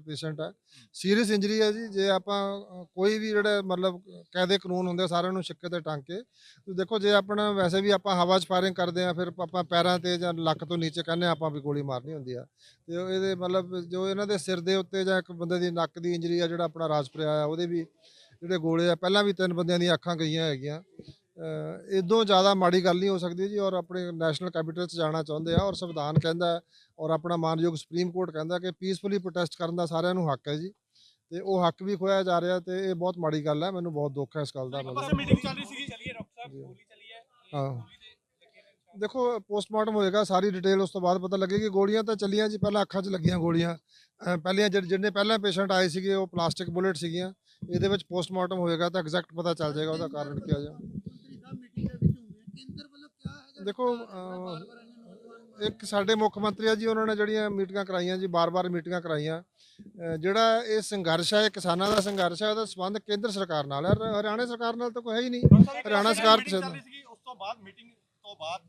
Patient ਹੈ। Serious injury ਹੈ ਜੀ ਜੇ ਆਪਾਂ ਕੋਈ ਵੀ ਜਿਹੜੇ ਮਤਲਬ ਕਾਇਦੇ ਕਾਨੂੰਨ ਹੁੰਦੇ ਸਾਰਿਆਂ ਨੂੰ ਸਿੱਕੇ ਤੇ ਟੰਗ ਕੇ। ਦੇਖੋ ਜੇ ਆਪਣਾ ਵੈਸੇ ਵੀ ਆਪਾਂ ਹਵਾ 'ਚ ਫਾਇਰਿੰਗ ਕਰਦੇ ਆ ਫਿਰ ਆਪਾਂ ਪੈਰਾਂ ਤੇ ਜਾਂ ਲੱਕ ਤੋਂ ਨੀਚੇ ਕਹਿੰਦੇ ਆਪਾਂ ਵੀ ਗੋਲੀ ਮਾਰਨੀ ਹੁੰਦੀ ਆ। ਤੇ ਇਹਦੇ ਮਤਲਬ ਜੋ ਇਹਨਾਂ ਦੇ ਸਿਰ ਦੇ ਉੱਤੇ ਜਾਂ ਇੱਕ ਬੰਦੇ ਦੀ ਨੱਕ ਦੀ ਇੰਜਰੀ ਆ ਜਿਹੜਾ ਆਪਣਾ ਰਾਜਪੁਰਿਆ ਆ ਉਹਦੇ ਵੀ ਜਿਹੜੇ ਗੋਲੇ ਆ ਪਹਿਲਾਂ ਵੀ ਤਿੰਨ ਬੰਦਿਆਂ ਦੀਆਂ ਅੱਖਾਂ ਗਈਆਂ ਹੈਗੀਆਂ। ਇਦੋਂ ਜ਼ਿਆਦਾ ਮਾੜੀ ਗੱਲ ਨਹੀਂ ਹੋ ਸਕਦੀ ਜੀ ਔਰ ਆਪਣੇ ਨੈਸ਼ਨਲ ਕੈਪੀਟਲ 'ਚ ਜਾਣਾ ਚਾਹੁੰਦੇ ਆ ਔਰ ਸੰਵਿਧਾਨ ਕਹਿੰਦਾ ਔਰ ਆਪਣਾ ਮਾਨਯੋਗ ਸੁਪਰੀਮ ਕੋਰਟ ਕਹਿੰਦਾ ਕਿ ਪੀਸਫੁਲੀ ਪ੍ਰੋਟੈਸਟ ਕਰਨ ਦਾ ਸਾਰਿਆਂ ਨੂੰ ਹੱਕ ਹੈ ਜੀ। ਤੇ ਉਹ ਹੱਕ ਵੀ ਖੋਇਆ ਜਾ ਰਿਹਾ ਤੇ ਇਹ ਬਹੁਤ ਮਾੜੀ ਗੱਲ ਹੈ ਮੈਨੂੰ ਬਹੁਤ ਦੁੱਖ ਹੈ ਇਸ ਗੱਲ ਦਾ ਮਤਲਬ। ਮੀਟਿੰਗ ਚੱਲ ਰਹੀ ਸੀਗੀ ਚੱਲੀਏ ਡਾਕਟਰ ਸਾਹਿਬ। ਗੋਲੀ ਚੱਲੀ ਹੈ। ਹਾਂ। ਦੇਖੋ ਪੋਸਟਮਾਰਟਮ ਹੋਏਗਾ ਸਾਰੀ ਡਿਟੇਲ ਉਸ ਤੋਂ ਬਾਅਦ ਪਤਾ ਲੱਗੇਗੀ ਗੋਲੀਆਂ ਤਾਂ ਚੱਲੀਆਂ ਜੀ ਪਹਿਲਾਂ ਅੱਖਾਂ 'ਚ ਲੱਗੀਆਂ ਗੋਲੀਆਂ। ਪਹਿਲੀਆਂ ਜਿਹੜੇ ਜਿੰਨੇ ਪਹਿਲਾਂ ਪੇਸ਼ੈਂਟ ਆਏ ਸੀਗੇ ਉਹ ਪਲਾਸਟਿਕ ਬੁਲੇਟ ਸੀਗੀਆਂ। ਇਹਦੇ ਵਿੱਚ ਪੋਸਟਮਾਰਟਮ ਹੋਏਗਾ ਤਾਂ ਐਗਜ਼ੈਕਟ ਪਤਾ ਚੱਲ ਜਾਏਗਾ ਉਹਦਾ ਕਾਰਨ ਕੀ ਆ ਜਾ ਮੰਤਰੀ ਸਾਹਿਬ ਮੀਟਿੰਗ ਦੇ ਵਿੱਚ ਹੁੰਦੇ ਆ ਕੇਂਦਰ ਵੱਲੋਂ ਦੇਖੋ ਇੱਕ ਸਾਡੇ ਮੁੱਖ ਮੰਤਰੀ ਆ ਜੀ ਉਹਨਾਂ ਨੇ ਜਿਹੜੀਆਂ ਮੀਟਿੰਗਾਂ ਕਰਾਈਆਂ ਜੀ ਬਾਰ-ਬਾਰ ਮੀਟਿੰਗਾਂ ਕਰਾਈਆਂ ਜਿਹੜਾ ਇਹ ਸੰਘਰਸ਼ ਹੈ ਇਹ ਕਿਸਾਨਾਂ ਦਾ ਸੰਘਰਸ਼ ਹੈ ਉਹਦਾ ਸੰਬੰਧ ਕੇਂਦਰ ਸਰਕਾਰ ਨਾਲ ਹੈ। ਹਰ- ਹਰਿਆਣਾ ਸਰਕਾਰ ਨਾਲ ਤਾਂ ਕੋਈ ਹੈ ਹੀ ਨਹੀਂ। ਹਰਿਆਣਾ ਸਰਕਾਰ ਉਸ ਤੋਂ ਬਾਅਦ ਮੀਟਿੰਗ ਤੋਂ ਬਾਅਦ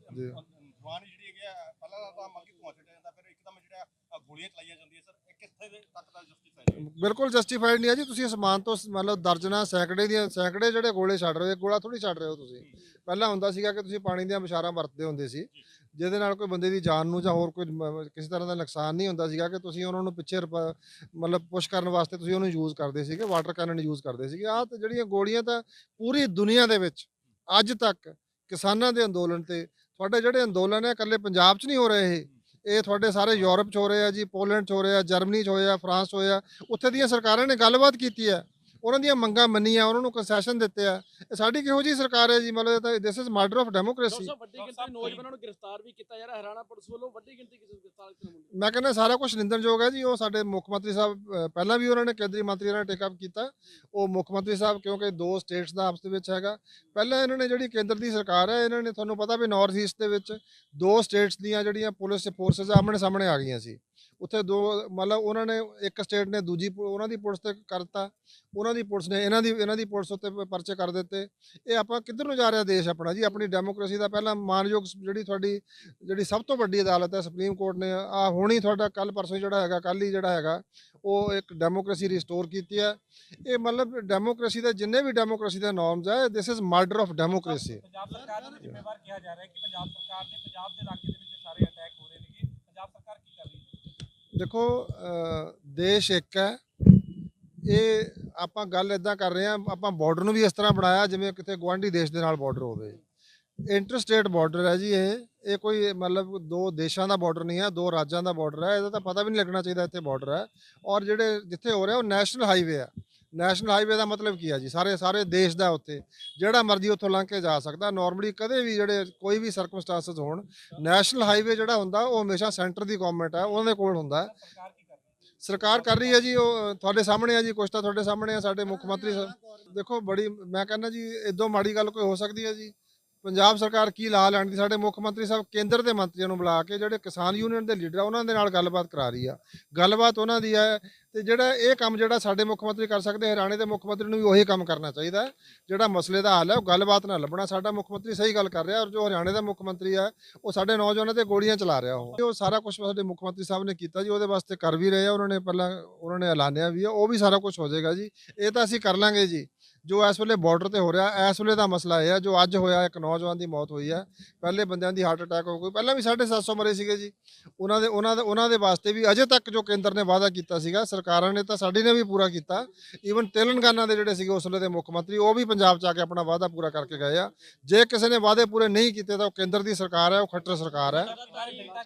ਜੀ। ਜਵਾਨ ਜਿਹੜੀ ਹੈਗੀ ਆ ਪਹਿਲਾਂ ਤਾਂ ਮੰਗੀ ਪਹੁੰਚ ਜਾਂਦਾ ਫਿਰ ਇੱਕਦਮ ਜਿਹੜਾ ਗੋਲੀਆਂ ਚਲਾਈਆਂ ਜਾਂਦੀਆਂ ਸਰ। ਇਹ ਕਿੱਥੇ ਦੇ ਤੱਕ ਦਾ ਜਸਟੀਫਾਈ ਹੈ? ਬਿਲਕੁਲ ਜਸਟੀਫਾਈਡ ਨਹੀਂ ਹੈ ਜੀ ਤੁਸੀਂ ਅਸਮਾਨ ਤੋਂ ਮਤਲਬ ਦਰਜਨਾਂ ਸੈਂਕੜੇ ਦੀਆਂ ਸੈਂਕੜੇ ਜਿਹੜੇ ਗੋਲੇ ਛੱਡ ਰਹੇ ਹੋ ਗੋਲਾ ਥੋੜੀ ਛੱਡ ਰਹੇ ਹੋ ਤੁਸੀਂ। ਪਹਿਲਾਂ ਹੁੰਦਾ ਸੀਗਾ ਕਿ ਤੁਸੀਂ ਪਾਣੀ ਦੀਆਂ ਬਿਸ਼ਾਰਾਂ ਵਰਤਦੇ ਹੁੰਦੇ ਸੀ ਜਿਹਦੇ ਨਾਲ ਕੋਈ ਬੰਦੇ ਦੀ ਜਾਨ ਨੂੰ ਜਾਂ ਹੋਰ ਕੋਈ ਕਿਸੇ ਤਰ੍ਹਾਂ ਦਾ ਨੁਕਸਾਨ ਨਹੀਂ ਹੁੰਦਾ ਸੀਗਾ ਕਿ ਤੁਸੀਂ ਉਹਨਾਂ ਨੂੰ ਪਿੱਛੇ ਮਤਲਬ ਪੁਸ਼ ਕਰਨ ਵਾਸਤੇ ਤੁਸੀਂ ਉਹਨੂੰ ਯੂਜ਼ ਕਰਦੇ ਸੀਗੇ ਵਾਟਰ ਕੈਨਨ ਯੂਜ਼ ਕਰਦੇ ਸੀਗੇ। ਆਹ ਤੇ ਜਿਹੜੀਆਂ ਗੋਲੀਆਂ ਤਾਂ ਪੂਰੀ ਦੁਨੀਆ ਦੇ ਵਿੱਚ ਅੱਜ ਤੱਕ ਕਿਸਾਨਾਂ ਦੇ ਅੰਦੋਲਨ ਤੇ ਤੁਹਾਡੇ ਜਿਹੜੇ ਅੰਦੋਲਨ ਹੈ ਇਕੱਲੇ ਪੰਜਾਬ 'ਚ ਨਹੀਂ ਹੋ ਰਹੇ ਇਹ। ਇਹ ਤੁਹਾਡੇ ਸਾਰੇ ਯੂਰਪ 'ਚ ਹੋ ਰਹੇ ਆ ਜੀ, ਪੋਲੈਂਡ 'ਚ ਹੋ ਰਹੇ ਆ, ਜਰਮਨੀ 'ਚ ਹੋਏ ਆ, ਫਰਾਂਸ 'ਚ ਹੋਏ ਆ। ਉੱਥੇ ਦੀਆਂ ਸਰਕਾਰਾਂ ਨੇ ਗੱਲਬਾਤ ਕੀਤੀ ਹੈ ਉਹਨਾਂ ਦੀਆਂ ਮੰਗਾਂ ਮੰਨੀਆਂ ਉਹਨਾਂ ਨੂੰ ਕੰਸੈਸ਼ਨ ਦਿੱਤੇ ਆ। ਇਹ ਸਾਡੀ ਕਿਹੋ ਜੀ ਸਰਕਾਰ ਹੈ ਜੀ? ਮਤਲਬ ਤਾਂ this is murder of democracy doctor ਸਾਹਿਬ ਵੱਡੀ ਗਿਣਤੀ ਨੌਜਵਾਨਾਂ ਨੂੰ ਗ੍ਰਿਫਤਾਰ ਵੀ ਕੀਤਾ ਜਾ ਰਿਹਾ ਹਰਿਆਣਾ ਪੁਲਿਸ ਵੱਲੋਂ ਵੱਡੀ ਗਿਣਤੀ ਕਿਸੇ ਨੂੰ ਗ੍ਰਿਫਤਾਰ ਕੀਤੇ ਮੁੰਡੇ ਮੈਂ ਕਹਿੰਦਾ ਸਾਰਾ ਕੁਝ ਨਿੰਦਣਯੋਗ ਹੈ ਜੀ। ਉਹ ਸਾਡੇ ਮੁੱਖ ਮੰਤਰੀ ਸਾਹਿਬ ਪਹਿਲਾਂ ਵੀ ਉਹਨਾਂ ਨੇ ਕੇਂਦਰੀ ਮੰਤਰੀ ਨਾਲ ਟੇਕ ਅਪ ਕੀਤਾ। ਉਹ ਮੁੱਖ ਮੰਤਰੀ ਸਾਹਿਬ ਕਿਉਂਕਿ ਦੋ ਸਟੇਟਸ ਦਾ ਆਪਸ ਦੇ ਵਿੱਚ ਹੈਗਾ। ਪਹਿਲਾਂ ਇਹਨਾਂ ਨੇ ਜਿਹੜੀ ਕੇਂਦਰ ਦੀ ਸਰਕਾਰ ਹੈ ਇਹਨਾਂ ਨੇ ਤੁਹਾਨੂੰ ਪਤਾ ਵੀ ਨਾਰਥ ਈਸਟ ਦੇ ਵਿੱਚ ਦੋ ਸਟੇਟਸ ਦੀਆਂ ਜਿਹੜੀਆਂ ਪੁਲਿਸ ਫੋਰਸਸ ਆਮਣੇ ਸਾਹਮਣੇ ਆ ਗਈਆਂ ਸੀ। ਉੱਥੇ ਦੋ ਮਤਲਬ ਉਹਨਾਂ ਨੇ ਇੱਕ ਸਟੇਟ ਨੇ ਦੂਜੀ ਪੁ- ਉਹਨਾਂ ਦੀ ਪੁਲਿਸ ਤੇ ਕਰਤਾ, ਉਹਨਾਂ ਦੀ ਪੁਲਿਸ ਨੇ ਇਹਨਾਂ ਦੀ ਇਹਨਾਂ ਦੀ ਪੁਲਿਸ ਉੱਤੇ ਪਰਚੇ ਕਰ ਦਿੱਤੇ। ਇਹ ਆਪਾਂ ਕਿੱਧਰ ਨੂੰ ਜਾ ਰਿਹਾ ਦੇਸ਼ ਆਪਣਾ ਜੀ? ਆਪਣੀ ਡੈਮੋਕ੍ਰੇਸੀ ਦਾ ਪਹਿਲਾਂ ਮਾਨਯੋਗ ਜਿਹੜੀ ਤੁਹਾਡੀ, ਜਿਹੜੀ ਸਭ ਤੋਂ ਵੱਡੀ ਅਦਾਲਤ ਹੈ, ਸੁਪਰੀਮ ਕੋਰਟ ਨੇ ਆ ਹੁਣੀ ਤੁਹਾਡਾ ਕੱਲ ਪਰਸੋਂ ਜਿਹੜਾ ਹੈਗਾ ਕੱਲ ਹੀ ਜਿਹੜਾ ਹੈਗਾ, ਉਹ ਇੱਕ ਡੈਮੋਕ੍ਰੇਸੀ ਰਿਸਟੋਰ ਕੀਤੀ ਹੈ। ਇਹ ਮਤਲਬ ਡੈਮੋਕ੍ਰੇਸੀ ਦੇ ਜਿੰਨੇ ਵੀ ਡੈਮੋਕ੍ਰੇਸੀ ਦੇ ਨਾਰਮਸ ਹੈ this is murder of democracy Punjab ਸਰਕਾਰ ਨੂੰ ਜ਼ਿੰਮੇਵਾਰ ਕਿਹਾ ਜਾ ਰਿਹਾ ਹੈ ਕਿ ਪੰਜਾਬ ਸਰਕਾਰ ਨੇ ਪੰਜਾਬ ਦੇ ਇਲਾਕੇ ਦੇ ਵਿੱਚ ਸਾਰੇ ਅਟੈਕ ਹੋ ਰਹੇ ਨੇਗੇ ਪੰਜਾਬ ਸਰਕਾਰ ਕੀ ਕਰ ਰਹੀ ਹੈ ਦੇਖੋ ਦੇਸ਼ ਇੱਕ ਹੈ। ਇਹ ਆਪਾਂ ਗੱਲ ਇਦਾਂ ਕਰ ਰਹੇ ਹਾਂ, ਆਪਾਂ ਬਾਰਡਰ ਨੂੰ ਵੀ ਇਸ ਤਰ੍ਹਾਂ ਬਣਾਇਆ ਜਿਵੇਂ ਕਿਤੇ ਗਵਾਂਢੀ ਦੇਸ਼ ਦੇ ਨਾਲ ਬਾਰਡਰ ਹੋਵੇ। ਇੰਟਰ ਸਟੇਟ ਬਾਰਡਰ ਹੈ ਜੀ ਇਹ। ਇਹ ਕੋਈ ਮਤਲਬ ਦੋ ਦੇਸ਼ਾਂ ਦਾ ਬਾਰਡਰ ਨਹੀਂ ਹੈ, ਦੋ ਰਾਜਾਂ ਦਾ ਬਾਰਡਰ ਹੈ। ਇਹਦਾ ਤਾਂ ਪਤਾ ਵੀ ਨਹੀਂ ਲੱਗਣਾ ਚਾਹੀਦਾ ਇੱਥੇ ਬਾਰਡਰ ਹੈ। ਔਰ ਜਿਹੜੇ ਜਿੱਥੇ ਹੋ ਰਿਹਾ ਉਹ ਨੈਸ਼ਨਲ ਹਾਈਵੇ ਆ ਨੈਸ਼ਨਲ ਹਾਈਵੇ ਦਾ ਮਤਲਬ ਕੀ ਆ ਜੀ? ਸਾਰੇ ਸਾਰੇ ਦੇਸ਼ ਦਾ ਉੱਥੇ, ਜਿਹੜਾ ਮਰਜ਼ੀ ਉੱਥੋਂ ਲੰਘ ਕੇ ਜਾ ਸਕਦਾ। ਨਾਰਮਲੀ ਕਦੇ ਵੀ ਜਿਹੜੇ ਕੋਈ ਵੀ ਸਰਕਮਸਟੈਂਸਸ ਹੋਣ ਨੈਸ਼ਨਲ ਹਾਈਵੇ ਜਿਹੜਾ ਹੁੰਦਾ, ਉਹ ਹਮੇਸ਼ਾ ਸੈਂਟਰ ਦੀ ਗਵਰਨਮੈਂਟ ਹੈ ਉਹਨਾਂ ਦੇ ਕੋਲ ਹੁੰਦਾ। ਸਰਕਾਰ ਕਰ ਰਹੀ ਹੈ ਜੀ, ਉਹ, ਤੁਹਾਡੇ ਸਾਹਮਣੇ ਆ ਜੀ, ਕੁਛ ਤਾਂ ਤੁਹਾਡੇ ਸਾਹਮਣੇ ਆ, ਸਾਡੇ ਮੁੱਖ ਮੰਤਰੀ ਸਾਹਿਬ ਦੇਖੋ, ਬੜੀ, ਮੈਂ ਕਹਿੰਦਾ ਜੀ ਇਦੋਂ ਮਾੜੀ ਗੱਲ ਕੋਈ ਹੋ ਸਕਦੀ ਹੈ ਜੀ? ਪੰਜਾਬ ਸਰਕਾਰ ਕੀ ਲਾ ਲੈਣ ਦੀ? ਸਾਡੇ ਮੁੱਖ ਮੰਤਰੀ ਸਾਹਿਬ, ਕੇਂਦਰ ਦੇ ਮੰਤਰੀਆਂ ਨੂੰ ਬੁਲਾ ਕੇ ਜਿਹੜੇ ਕਿਸਾਨ ਯੂਨੀਅਨ ਦੇ ਲੀਡਰ ਆ, ਉਹਨਾਂ ਦੇ ਨਾਲ ਗੱਲਬਾਤ ਕਰਾ ਰਹੀ ਆ। ਗੱਲਬਾਤ ਉਹਨਾਂ ਦੀ ਹੈ ਤੇ ਜਿਹੜਾ ਇਹ ਕੰਮ ਜਿਹੜਾ ਸਾਡੇ ਮੁੱਖ ਮੰਤਰੀ ਕਰ ਸਕਦੇ, ਹਰਿਆਣੇ ਦੇ ਮੁੱਖ ਮੰਤਰੀ ਨੂੰ ਵੀ ਉਹੀ ਕੰਮ ਕਰਨਾ ਚਾਹੀਦਾ ਜਿਹੜਾ ਮਸਲੇ ਦਾ ਹੱਲ ਹੈ, ਉਹ ਗੱਲਬਾਤ ਨਾਲ ਲੱਭਣਾ। ਸਾਡਾ ਮੁੱਖ ਮੰਤਰੀ ਸਹੀ ਗੱਲ ਕਰ ਰਿਹਾ ਔਰ ਜੋ ਹਰਿਆਣੇ ਦਾ ਮੁੱਖ ਮੰਤਰੀ ਆ ਉਹ ਸਾਡੇ ਨੌਜਵਾਨਾਂ ਤੇ ਗੋਲੀਆਂ ਚਲਾ ਰਿਹਾ ਉਹ। ਉਹ ਸਾਰਾ ਕੁਝ ਸਾਡੇ ਮੁੱਖ ਮੰਤਰੀ ਸਾਹਿਬ ਨੇ ਕੀਤਾ ਜੀ, ਉਹਦੇ ਵਾਸਤੇ ਕਰ ਵੀ ਰਹੇ ਆ, ਉਹਨਾਂ ਨੇ ਪਹਿਲਾਂ ਉਹਨਾਂ ਨੇ ਐਲਾਨਿਆ ਵੀ ਆ, ਉਹ ਵੀ ਸਾਰਾ ਕੁਝ ਹੋ ਜਾਏਗਾ ਜੀ। ਇਹ ਤਾਂ ਅਸੀਂ ਕਰ ਲਾਂਗੇ ਜੀ। ਜੋ ਇਸ ਵੇਲੇ ਬਾਰਡਰ ਤੇ ਹੋ ਰਿਹਾ, ਇਸ ਵੇਲੇ ਦਾ ਮਸਲਾ ਇਹ ਹੈ ਜੋ ਅੱਜ ਹੋਇਆ, ਇੱਕ ਨੌਜਵਾਨ ਦੀ ਮੌਤ ਹੋਈ ਹੈ ਪਹਿਲੇ ਬੰਦਿਆਂ ਦੀ ਹਾਰਟ ਅਟੈਕ ਹੋ ਗਈ। ਪਹਿਲਾਂ ਵੀ 750 ਮਰੇ ਸੀਗੇ ਜੀ। ਉਹਨਾਂ ਦੇ ਉਹਨਾਂ ਦੇ ਉਹਨਾਂ ਦੇ ਵਾਸਤੇ ਵੀ ਅਜੇ ਤੱਕ ਜੋ ਕੇਂਦਰ ਨੇ ਵਾਅਦਾ ਕੀਤਾ ਸੀਗਾ, ਸਰਕਾਰਾਂ ਨੇ ਤਾਂ ਸਾਡੀ ਨੇ ਵੀ ਪੂਰਾ ਕੀਤਾ। ਈਵਨ ਤੇਲੰਗਾਨਾ ਦੇ ਜਿਹੜੇ ਸੀਗੇ ਉਸ ਵੇਲੇ ਦੇ ਮੁੱਖ ਮੰਤਰੀ, ਉਹ ਵੀ ਪੰਜਾਬ 'ਚ ਆ ਕੇ ਆਪਣਾ ਵਾਅਦਾ ਪੂਰਾ ਕਰਕੇ ਗਏ ਆ। ਜੇ ਕਿਸੇ ਨੇ ਵਾਅਦੇ ਪੂਰੇ ਨਹੀਂ ਕੀਤੇ ਤਾਂ ਉਹ ਕੇਂਦਰ ਦੀ ਸਰਕਾਰ ਹੈ, ਉਹ ਖੱਟਰ ਸਰਕਾਰ ਹੈ। ਸਰਕਾਰੀ ਕੋਲ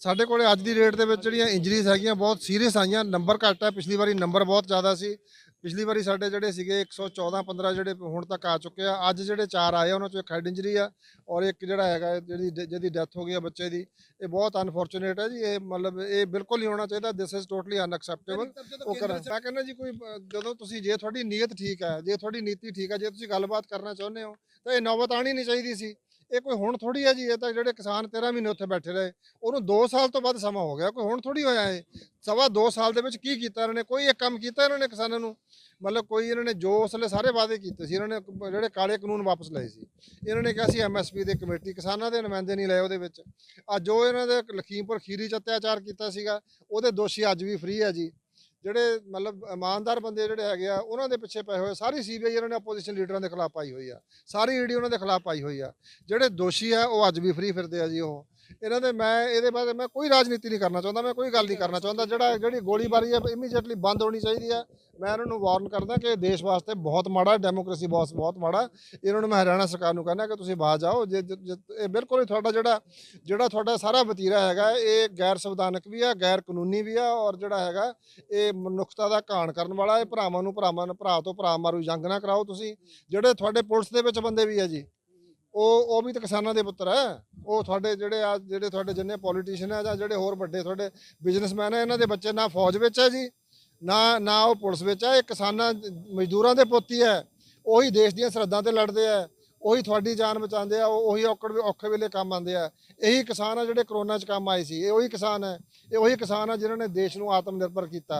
ਸਾਡੇ ਕੋਲੇ ਅੱਜ ਦੀ ਡੇਟ ਦੇ ਵਿੱਚ ਜਿਹੜੀਆਂ ਇੰਜਰੀਜ਼ ਹੈਗੀਆਂ ਬਹੁਤ ਸੀਰੀਅਸ ਆਈਆਂ ਨੰਬਰ ਘੱਟ ਹੈ, ਪਿਛਲੀ ਵਾਰੀ ਨੰਬਰ ਬਹੁਤ ਜ਼ਿਆਦਾ ਸੀ। ਪਿਛਲੀ ਵਾਰੀ ਸਾਡੇ ਜਿਹੜੇ ਸੀਗੇ 114 15 ਜਿਹੜੇ ਹੁਣ ਤੱਕ ਆ ਚੁੱਕੇ ਆ। ਅੱਜ ਜਿਹੜੇ ਚਾਰ ਆਏ ਆ, ਉਹਨਾਂ ਚੋਂ ਇੱਕ ਹੈਡ ਇੰਜਰੀ ਆ ਔਰ ਇੱਕ ਜਿਹੜਾ ਹੈਗਾ ਜਿਹੜੀ ਜਿਹਦੀ ਡੈਥ ਹੋ ਗਈ ਆ ਬੱਚੇ ਦੀ। ਇਹ ਬਹੁਤ ਅਨਫੋਰਚੂਨੇਟ ਹੈ ਜੀ ਇਹ ਮਤਲਬ ਇਹ ਬਿਲਕੁਲ ਨਹੀਂ ਹੋਣਾ ਚਾਹੀਦਾ। ਦਿਸ ਇਜ਼ ਟੋਟਲੀ ਅਨਐਕਸੈਪਟੇਬਲ ਉਹ ਕਰਾਂ। ਮੈਂ ਕਹਿੰਦਾ ਜੀ ਕੋਈ ਜਦੋਂ ਤੁਸੀਂ ਜੇ ਤੁਹਾਡੀ ਨੀਅਤ ਠੀਕ ਹੈ ਜੇ ਤੁਹਾਡੀ ਨੀਤੀ ਠੀਕ ਹੈ ਜੇ ਤੁਸੀਂ ਗੱਲਬਾਤ ਕਰਨਾ ਚਾਹੁੰਦੇ ਹੋ ਤਾਂ ਇਹ ਨੌਬਤ ਆਣੀ ਨਹੀਂ ਚਾਹੀਦੀ ਸੀ। ਇਹ ਕੋਈ ਹੁਣ ਥੋੜੀ ਹੈ ਜੀ, ਇਹ ਤਾਂ ਜਿਹੜੇ ਕਿਸਾਨ 13 ਮਹੀਨੇ ਉੱਥੇ ਬੈਠੇ ਰਹੇ, ਉਹਨੂੰ 2 ਸਾਲ ਤੋਂ ਵੱਧ ਸਮਾਂ ਹੋ ਗਿਆ, ਕੋਈ ਹੁਣ ਥੋੜੀ ਹੋਇਆ ਇਹ? ਸਵਾ 2 ਸਾਲ ਦੇ ਵਿੱਚ ਕੀ ਕੀਤਾ ਇਹਨਾਂ ਨੇ? ਕੋਈ ਇੱਕ ਕੰਮ ਕੀਤਾ ਇਹਨਾਂ ਨੇ ਕਿਸਾਨਾਂ ਨੂੰ? ਮਤਲਬ ਕੋਈ ਇਹਨਾਂ ਨੇ ਜੋ ਉਸਲੇ ਸਾਰੇ ਵਾਅਦੇ ਕੀਤੇ ਸੀ, ਇਹਨਾਂ ਨੇ ਜਿਹੜੇ ਕਾਲੇ ਕਾਨੂੰਨ ਵਾਪਸ ਲਏ ਸੀ। ਇਹਨਾਂ ਨੇ ਕਿਹਾ ਸੀ ਐਮਐਸਪੀ ਦੇ ਕਮੇਟੀ ਕਿਸਾਨਾਂ ਦੇ ਨੁਮਾਇੰਦੇ ਨਹੀਂ ਲਏ ਉਹਦੇ ਵਿੱਚ। ਅੱਜ ਜੋ ਇਹਨਾਂ ਦੇ ਲਖੀਮਪੁਰ ਖੀਰੀ ਚ ਅਤਿਆਚਾਰ ਕੀਤਾ ਸੀਗਾ, ਉਹਦੇ ਦੋਸ਼ੀ ਅੱਜ ਵੀ ਫ੍ਰੀ ਹੈ ਜੀ। ਜਿਹੜੇ ਮਤਲਬ ਇਮਾਨਦਾਰ ਬੰਦੇ ਜਿਹੜੇ ਹੈਗੇ ਆ, ਉਹਨਾਂ ਦੇ ਪਿੱਛੇ ਪਏ ਹੋਏ ਸਾਰੀ ਸੀਬੀਆਈ ਇਹਨਾਂ ਨੇ ਆਪੋਜੀਸ਼ਨ ਲੀਡਰਾਂ ਦੇ ਖਿਲਾਫ ਪਾਈ ਹੋਈ ਆ। ਸਾਰੀ ਈਡੀ ਉਹਨਾਂ ਦੇ ਖਿਲਾਫ ਪਾਈ ਹੋਈ ਆ। ਜਿਹੜੇ ਦੋਸ਼ੀ ਆ, ਉਹ ਅੱਜ ਵੀ ਫ੍ਰੀ ਫਿਰਦੇ ਆ ਜੀ ਉਹ। ਇਹਨਾਂ ਦੇ ਮੈਂ ਇਹਦੇ ਬਾਰੇ ਮੈਂ ਕੋਈ ਰਾਜਨੀਤੀ ਨਹੀਂ ਕਰਨਾ ਚਾਹੁੰਦਾ, ਮੈਂ ਕੋਈ ਗੱਲ ਨਹੀਂ ਕਰਨਾ ਚਾਹੁੰਦਾ। ਜਿਹੜਾ ਜਿਹੜੀ ਗੋਲੀਬਾਰੀ ਹੈ ਇਮੀਡੀਏਟਲੀ ਬੰਦ ਹੋਣੀ ਚਾਹੀਦੀ ਹੈ। ਮੈਂ ਇਹਨਾਂ ਨੂੰ ਵਾਰਨ ਕਰਦਾ ਕਿ ਇਹ ਦੇਸ਼ ਵਾਸਤੇ ਬਹੁਤ ਮਾੜਾ ਡੈਮੋਕ੍ਰੇਸੀ ਬਹੁਤ ਬਹੁਤ ਮਾੜਾ ਇਹਨਾਂ ਨੂੰ ਮੈਂ ਹਰਿਆਣਾ ਸਰਕਾਰ ਨੂੰ ਕਹਿੰਦਾ ਕਿ ਤੁਸੀਂ ਬਾਹਰ ਜਾਓ। ਜੇ, ਜੇ- ਜੇ- ਇਹ ਬਿਲਕੁਲ ਹੀ ਤੁਹਾਡਾ ਜਿਹੜਾ ਜਿਹੜਾ ਤੁਹਾਡਾ ਸਾਰਾ ਵਤੀਰਾ ਹੈਗਾ, ਇਹ ਗੈਰ ਸੰਵਿਧਾਨਕ ਵੀ ਆ, ਗੈਰ ਕਾਨੂੰਨੀ ਵੀ ਆ, ਔਰ ਜਿਹੜਾ ਹੈਗਾ, ਇਹ ਮਨੁੱਖਤਾ ਦਾ ਘਾਣ ਕਰਨ ਵਾਲਾ ਇਹ ਭਰਾਵਾਂ ਨੂੰ ਭਰਾਵਾਂ ਨੂੰ ਭਰਾ ਤੋਂ ਭਰਾ ਮਾਰੂ, ਜੰਗ ਨਾ ਕਰਾਓ ਤੁਸੀਂ। ਜਿਹੜੇ ਤੁਹਾਡੇ ਪੁਲਿਸ ਦੇ ਵਿੱਚ ਬੰਦੇ ਵੀ ਆ ਜੀ। ਉਹ ਉਹ ਵੀ ਤਾਂ ਕਿਸਾਨਾਂ ਦੇ ਪੁੱਤਰ ਹੈ। ਉਹ ਤੁਹਾਡੇ ਜਿਹੜੇ ਆ, ਜਿਹੜੇ ਤੁਹਾਡੇ ਜਿੰਨੇ ਪੋਲੀਟੀਸ਼ੀਅਨ ਆ ਜਾਂ ਜਿਹੜੇ ਹੋਰ ਵੱਡੇ ਤੁਹਾਡੇ ਬਿਜ਼ਨਸਮੈਨ ਆ, ਇਹਨਾਂ ਦੇ ਬੱਚੇ ਨਾ ਫੌਜ ਵਿੱਚ ਹੈ ਜੀ, ਨਾ ਨਾ ਉਹ ਪੁਲਿਸ ਵਿੱਚ ਹੈ। ਇਹ ਕਿਸਾਨਾਂ, ਮਜ਼ਦੂਰਾਂ ਦੇ ਪੋਤੀ ਹੈ। ਉਹੀ ਦੇਸ਼ ਦੀਆਂ ਸਰਹੱਦਾਂ ਤੇ ਲੜਦੇ ਆ ਉਹੀ ਤੁਹਾਡੀ ਜਾਨ ਬਚਾਉਂਦੇ ਆ। ਉਹ- ਉਹੀ ਔਕੜ ਔਖੇ ਵੇਲੇ ਕੰਮ ਆਉਂਦੇ ਆ। ਇਹੀ ਕਿਸਾਨ ਆ ਜਿਹੜੇ ਕਰੋਨਾ 'ਚ ਕੰਮ ਆਏ ਸੀ। ਇਹ ਉਹੀ ਕਿਸਾਨ ਹੈ। ਇਹ ਉਹੀ ਕਿਸਾਨ ਆ ਜਿਨ੍ਹਾਂ ਨੇ ਦੇਸ਼ ਨੂੰ ਆਤਮ ਨਿਰਭਰ ਕੀਤਾ।